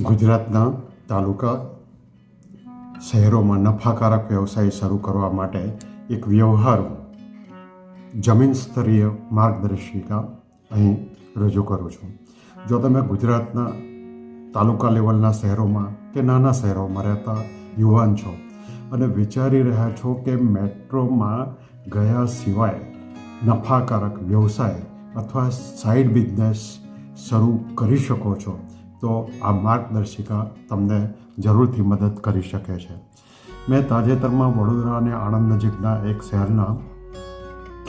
ગુજરાતના તાલુકા શહેરોમાં નફાકારક વ્યવસાય શરૂ કરવા માટે એક વ્યવહાર જમીન સ્તરીય માર્ગદર્શિકા અહીં રજૂ કરું છું. જો તમે ગુજરાતના તાલુકા લેવલના શહેરોમાં કે નાના શહેરોમાં રહેતા યુવાન છો અને વિચારી રહ્યા છો કે મેટ્રોમાં ગયા સિવાય નફાકારક વ્યવસાય અથવા સાઈડ બિઝનેસ શરૂ કરી શકો છો તો આ માર્ગદર્શિકા તમને જરૂરથી મદદ કરી શકે છે. મેં તાજેતરમાં વડોદરા અને આણંદ નજીકના એક શહેરના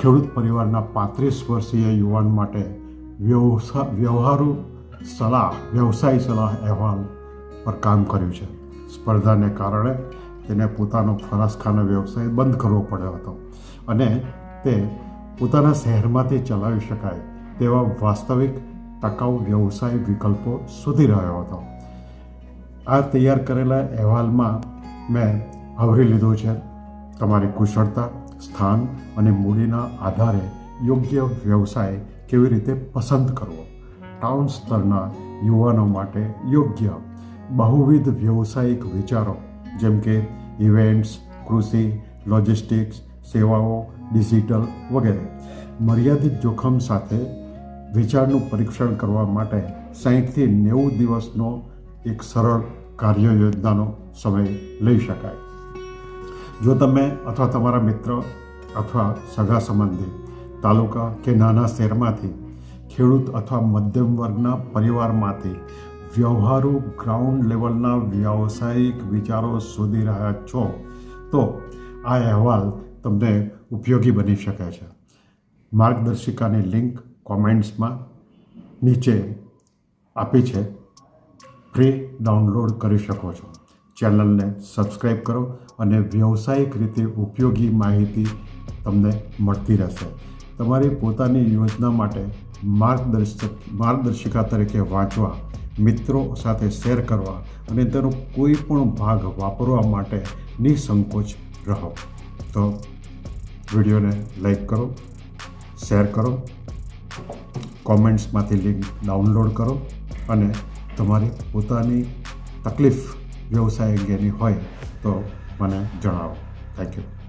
ખેડૂત પરિવારના પાંત્રીસ વર્ષીય યુવાન માટે વ્યવસા, વ્યવહારુ સલાહ, વ્યવસાય સલાહ અહેવાલ પર કામ કર્યું છે. સ્પર્ધાને કારણે તેને પોતાનો ફરસખાના વ્યવસાય બંધ કરવો પડ્યો હતો અને તે પોતાના શહેરમાંથી ચલાવી શકાય તેવા વાસ્તવિક ટકાઉ વ્યવસાય વિકલ્પો શોધી રહ્યો હતો. આ તૈયાર કરેલા અહેવાલમાં મેં આવરી લીધો છે. તમારી કુશળતા, સ્થાન અને મૂડીના આધારે યોગ્ય વ્યવસાય કેવી રીતે પસંદ કરવો? ટાઉન સ્તરના યુવાનો માટે યોગ્ય, બહુવિધ વ્યવસાયિક વિચારો જેમ કે ઇવેન્ટ્સ, કૃષિ, લોજિસ્ટિક્સ, સેવાઓ, ડિજિટલ વગેરે. મર્યાદિત જોખમ સાથે વિચારનું પરીક્ષણ કરવા માટે સાહીઠથી નેવું દિવસનો એક સરળ કાર્ય યોજનાનો સમય લઈ શકાય. જો તમે અથવા તમારા મિત્ર અથવા સગા સંબંધી તાલુકા કે નાના શહેરમાંથી ખેડૂત અથવા મધ્યમ વર્ગના પરિવારમાંથી વ્યવહારુ ગ્રાઉન્ડ લેવલના વ્યાવસાયિક વિચારો શોધી રહ્યા છો, તો આ અહેવાલ તમને ઉપયોગી બની શકે છે. માર્ગદર્શિકાની લિંક કોમેન્ટ્સમાં નીચે આપી છે. ફ્રી ડાઉનલોડ કરી શકો છો. ચેનલને સબસ્ક્રાઈબ કરો અને વ્યવસાયિક રીતે ઉપયોગી માહિતી તમને મળતી રહેશે. તમારી પોતાની યોજના માટે માર્ગદર્શક, માર્ગદર્શિકા તરીકે વાંચવા, મિત્રો સાથે શેર કરવા અને તેનો કોઈ પણ ભાગ વાપરવા માટે નિસંકોચ રહો. તો વિડીયોને લાઈક કરો, શેર કરો. કોમેન્ટ્સમાંથી લિંક ડાઉનલોડ કરો અને તમારી પોતાની તકલીફ વ્યવસાય અંગેની હોય તો મને જણાવો. Thank you